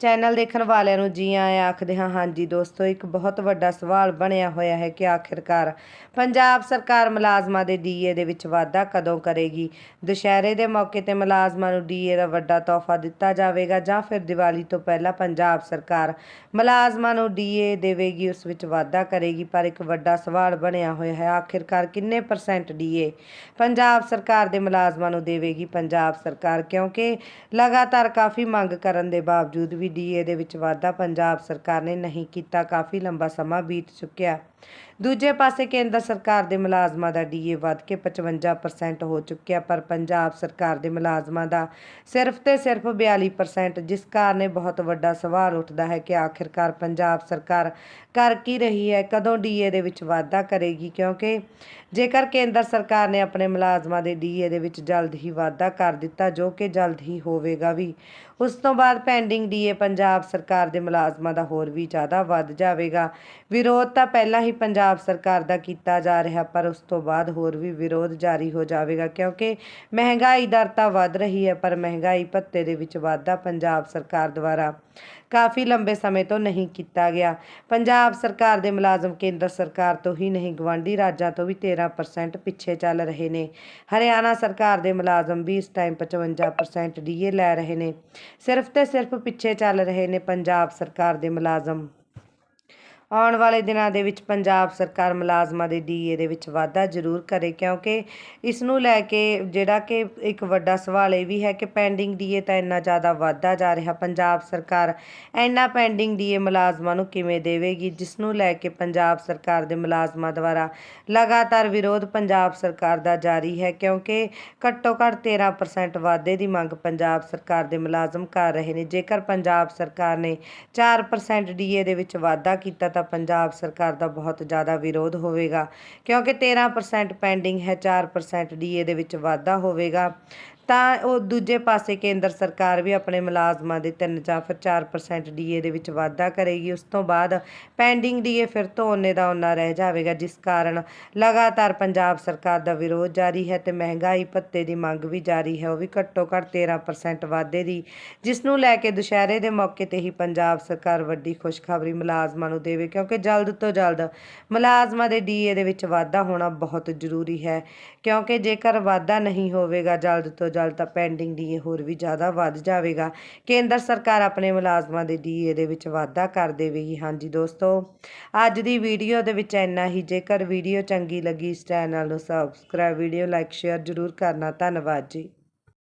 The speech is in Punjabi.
ਚੈਨਲ ਦੇਖਣ ਵਾਲਿਆਂ ਨੂੰ ਜੀ ਆਇਆਂ ਆਖਦੇ ਹਾਂ, ਹਾਂਜੀ ਦੋਸਤੋ, ਇੱਕ ਬਹੁਤ ਵੱਡਾ ਸਵਾਲ ਬਣਿਆ ਹੋਇਆ ਹੈ ਕਿ ਆਖਿਰਕਾਰ ਪੰਜਾਬ ਸਰਕਾਰ ਮੁਲਾਜ਼ਮਾਂ ਦੇ ਡੀਏ ਦੇ ਵਿੱਚ ਵਾਧਾ ਕਦੋਂ ਕਰੇਗੀ? ਦੁਸ਼ਹਿਰੇ ਦੇ ਮੌਕੇ ਤੇ ਮੁਲਾਜ਼ਮਾਂ ਨੂੰ ਡੀਏ ਦਾ ਵੱਡਾ ਤੋਹਫਾ ਦਿੱਤਾ ਜਾਵੇਗਾ ਜਾਂ ਫਿਰ ਦੀਵਾਲੀ ਤੋਂ ਪਹਿਲਾਂ ਪੰਜਾਬ ਸਰਕਾਰ ਮੁਲਾਜ਼ਮਾਂ ਨੂੰ ਡੀਏ ਦੇਵੇਗੀ, ਉਸ ਵਿੱਚ ਵਾਧਾ ਕਰੇਗੀ? ਪਰ ਇੱਕ ਵੱਡਾ ਸਵਾਲ ਬਣਿਆ ਹੋਇਆ ਹੈ, ਆਖਿਰਕਾਰ ਕਿੰਨੇ ਪਰਸੈਂਟ ਡੀਏ ਪੰਜਾਬ ਸਰਕਾਰ ਦੇ ਮੁਲਾਜ਼ਮਾਂ ਨੂੰ ਦੇਵੇਗੀ? ਪੰਜਾਬ ਸਰਕਾਰ, ਕਿਉਂਕਿ ਲਗਾਤਾਰ ਕਾਫੀ ਮੰਗ ਕਰਨ ਦੇ ਬਾਵਜੂਦ ਵੀ ਡੀਏ ਦੇ ਵਿੱਚ ਵਾਧਾ ਪੰਜਾਬ ਸਰਕਾਰ ਨੇ ਨਹੀਂ ਕੀਤਾ, ਕਾਫੀ ਲੰਬਾ ਸਮਾਂ ਬੀਤ ਚੁੱਕਿਆ। ਦੂਜੇ ਪਾਸੇ ਕੇਂਦਰ ਸਰਕਾਰ ਦੇ ਮੁਲਾਜ਼ਮਾਂ ਦਾ ਡੀਏ ਵੱਧ ਕੇ 55% ਹੋ ਚੁੱਕਿਆ, ਪਰ ਪੰਜਾਬ ਸਰਕਾਰ ਦੇ ਮੁਲਾਜ਼ਮਾਂ ਦਾ ਸਿਰਫ ਤੇ ਸਿਰਫ 42% ਜਿਸ ਕਾਰਨ ਬਹੁਤ ਵੱਡਾ ਸਵਾਲ ਉੱਠਦਾ ਹੈ ਕਿ ਆਖਿਰਕਾਰ ਪੰਜਾਬ ਸਰਕਾਰ ਕਰ ਕੀ ਰਹੀ ਹੈ, ਕਦੋਂ ਡੀਏ ਦੇ ਵਿੱਚ ਵਾਧਾ ਕਰੇਗੀ, ਕਿਉਂਕਿ ਜੇਕਰ ਕੇਂਦਰ ਸਰਕਾਰ ਨੇ ਆਪਣੇ ਮੁਲਾਜ਼ਮਾਂ ਦੇ ਡੀਏ ਦੇ ਵਿੱਚ ਜਲਦ ਹੀ ਵਾਧਾ ਕਰ ਦਿੱਤਾ, ਜੋ ਕਿ ਜਲਦ ਹੀ ਹੋਵੇਗਾ ਵੀ। ਉਸ ਤੋਂ ਬਾਅਦ ਪੈਂਡਿੰਗ ਡੀਏ ਪੰਜਾਬ ਸਰਕਾਰ ਦੇ ਮੁਲਾਜ਼ਮਾਂ ਦਾ ਹੋਰ ਵੀ ਜ਼ਿਆਦਾ ਵੱਧ ਜਾਵੇਗਾ। ਵਿਰੋਧ ਤਾਂ ਪਹਿਲਾਂ ਹੀ ਪੰਜਾਬ ਸਰਕਾਰ ਦਾ ਕੀਤਾ ਜਾ ਰਿਹਾ, ਪਰ ਉਸ ਤੋਂ ਬਾਅਦ ਹੋਰ ਵੀ ਵਿਰੋਧ ਜਾਰੀ ਹੋ ਜਾਵੇਗਾ, ਕਿਉਂਕਿ ਮਹਿੰਗਾਈ ਦਰ ਤਾਂ ਵੱਧ ਰਹੀ ਹੈ, ਪਰ ਮਹਿੰਗਾਈ ਭੱਤੇ ਦੇ ਵਿੱਚ ਵਾਧਾ ਪੰਜਾਬ ਸਰਕਾਰ ਦੁਆਰਾ। ਕਾਫੀ ਲੰਬੇ ਸਮੇਂ ਤੋਂ ਨਹੀਂ ਕੀਤਾ ਗਿਆ। ਪੰਜਾਬ ਸਰਕਾਰ ਦੇ ਮੁਲਾਜ਼ਮ ਕੇਂਦਰ ਸਰਕਾਰ ਤੋਂ ਹੀ ਨਹੀਂ ਗਵਾਂਢੀ ਰਾਜਾਂ ਤੋਂ ਵੀ 13% ਪਿੱਛੇ ਚੱਲ ਰਹੇ ਨੇ। ਹਰਿਆਣਾ ਸਰਕਾਰ ਦੇ ਮੁਲਾਜ਼ਮ ਵੀ ਇਸ ਟਾਈਮ 55% ਡੀਏ ਲੈ ਰਹੇ ਨੇ। ਸਿਰਫ ਤੇ ਸਿਰਫ ਪਿੱਛੇ ਚੱਲ ਰਹੇ ਨੇ ਪੰਜਾਬ ਸਰਕਾਰ ਦੇ ਮੁਲਾਜ਼ਮ। ਆਉਣ ਵਾਲੇ ਦਿਨਾਂ ਦੇ ਵਿੱਚ ਪੰਜਾਬ ਸਰਕਾਰ ਮੁਲਾਜ਼ਮਾਂ ਦੇ ਡੀਏ ਦੇ ਵਿੱਚ ਵਾਧਾ ਜ਼ਰੂਰ ਕਰੇ, ਕਿਉਂਕਿ ਇਸ ਨੂੰ ਲੈ ਕੇ ਜਿਹੜਾ ਕਿ ਇੱਕ ਵੱਡਾ ਸਵਾਲ ਇਹ ਵੀ ਹੈ ਕਿ ਪੈਂਡਿੰਗ ਡੀਏ ਤਾਂ ਇੰਨਾ ਜ਼ਿਆਦਾ ਵਾਧਾ ਜਾ ਰਿਹਾ, ਪੰਜਾਬ ਸਰਕਾਰ ਇੰਨਾ ਪੈਂਡਿੰਗ ਡੀਏ ਮੁਲਾਜ਼ਮਾਂ ਨੂੰ ਕਿਵੇਂ ਦੇਵੇਗੀ? ਜਿਸ ਨੂੰ ਲੈ ਕੇ ਪੰਜਾਬ ਸਰਕਾਰ ਦੇ ਮੁਲਾਜ਼ਮਾਂ ਦੁਆਰਾ ਲਗਾਤਾਰ ਵਿਰੋਧ ਪੰਜਾਬ ਸਰਕਾਰ ਦਾ ਜਾਰੀ ਹੈ, ਕਿਉਂਕਿ ਘੱਟੋ ਘੱਟ 13% ਵਾਧੇ ਦੀ ਮੰਗ ਪੰਜਾਬ ਸਰਕਾਰ ਦੇ ਮੁਲਾਜ਼ਮ ਕਰ ਰਹੇ ਨੇ। ਜੇਕਰ ਪੰਜਾਬ ਸਰਕਾਰ ਨੇ 4% ਡੀਏ ਦੇ ਵਿੱਚ ਵਾਧਾ ਕੀਤਾ ਤਾਂ ਪੰਜਾਬ ਸਰਕਾਰ ਦਾ ਬਹੁਤ ਜ਼ਿਆਦਾ ਵਿਰੋਧ ਹੋਵੇਗਾ, ਕਿਉਂਕਿ 13% ਪੈਂਡਿੰਗ ਹੈ 4% ਡੀਏ ਦੇ ਵਿੱਚ ਵਾਧਾ ਹੋਵੇਗਾ। ਤਾਂ ਉਹ ਦੂਜੇ ਪਾਸੇ ਕੇਂਦਰ ਸਰਕਾਰ ਵੀ ਆਪਣੇ ਮੁਲਾਜ਼ਮਾਂ ਦੇ 3 ਜਾਂ ਫਿਰ 4% ਡੀਏ ਦੇ ਵਿੱਚ ਵਾਧਾ ਕਰੇਗੀ। ਉਸ ਤੋਂ ਬਾਅਦ ਪੈਂਡਿੰਗ ਡੀਏ ਫਿਰ ਤੋਂ ਉਹਨੇ ਦਾ ਉਹਨਾਂ ਰਹਿ ਜਾਵੇਗਾ, ਜਿਸ ਕਾਰਨ ਲਗਾਤਾਰ ਪੰਜਾਬ ਸਰਕਾਰ ਦਾ ਵਿਰੋਧ ਜਾਰੀ ਹੈ ਤੇ ਮਹਿੰਗਾਈ ਭੱਤੇ ਦੀ ਮੰਗ ਵੀ ਜਾਰੀ ਹੈ। ਉਹ ਵੀ ਘੱਟੋ ਘੱਟ 13% ਵਾਧੇ ਦੀ, ਜਿਸ ਨੂੰ ਲੈ ਕੇ ਦੁਸ਼ਹਿਰੇ ਦੇ ਮੌਕੇ ਤੇ ਹੀ ਪੰਜਾਬ ਸਰਕਾਰ ਵੱਡੀ ਖੁਸ਼ਖਬਰੀ ਮੁਲਾਜ਼ਮਾਂ ਨੂੰ ਦੇਵੇ, ਕਿਉਂਕਿ ਜਲਦ ਤੋਂ ਜਲਦ ਮੁਲਾਜ਼ਮਾਂ ਦੇ ਡੀਏ ਦੇ ਵਿੱਚ ਵਾਧਾ ਹੋਣਾ ਬਹੁਤ ਜ਼ਰੂਰੀ ਹੈ, ਕਿਉਂਕਿ ਜੇਕਰ ਵਾਧਾ ਨਹੀਂ ਹੋਵੇਗਾ, ਜਲਦ ਤੋਂ ਜਲਦ ਤਾਂ ਪੈਂਡਿੰਗ ਡੀਏ ਹੋਰ ਵੀ ਜ਼ਿਆਦਾ ਵੱਧ ਜਾਵੇਗਾ। ਕੇਂਦਰ ਸਰਕਾਰ ਆਪਣੇ ਮੁਲਾਜ਼ਮਾਂ ਦੇ ਡੀਏ ਦੇ ਵਿੱਚ ਵਾਧਾ ਕਰ ਦੇਵੇਗੀ। ਹਾਂਜੀ ਦੋਸਤੋ, ਅੱਜ ਦੀ ਵੀਡੀਓ ਦੇ ਵਿੱਚ ਇੰਨਾ ਹੀ। ਜੇਕਰ ਵੀਡੀਓ ਚੰਗੀ ਲੱਗੀ ਇਸ ਚੈਨਲ ਨੂੰ ਸਬਸਕ੍ਰਾਈਬ ਵੀਡੀਓ ਲਾਈਕ ਸ਼ੇਅਰ ਜ਼ਰੂਰ ਕਰਨਾ। ਧੰਨਵਾਦ ਜੀ।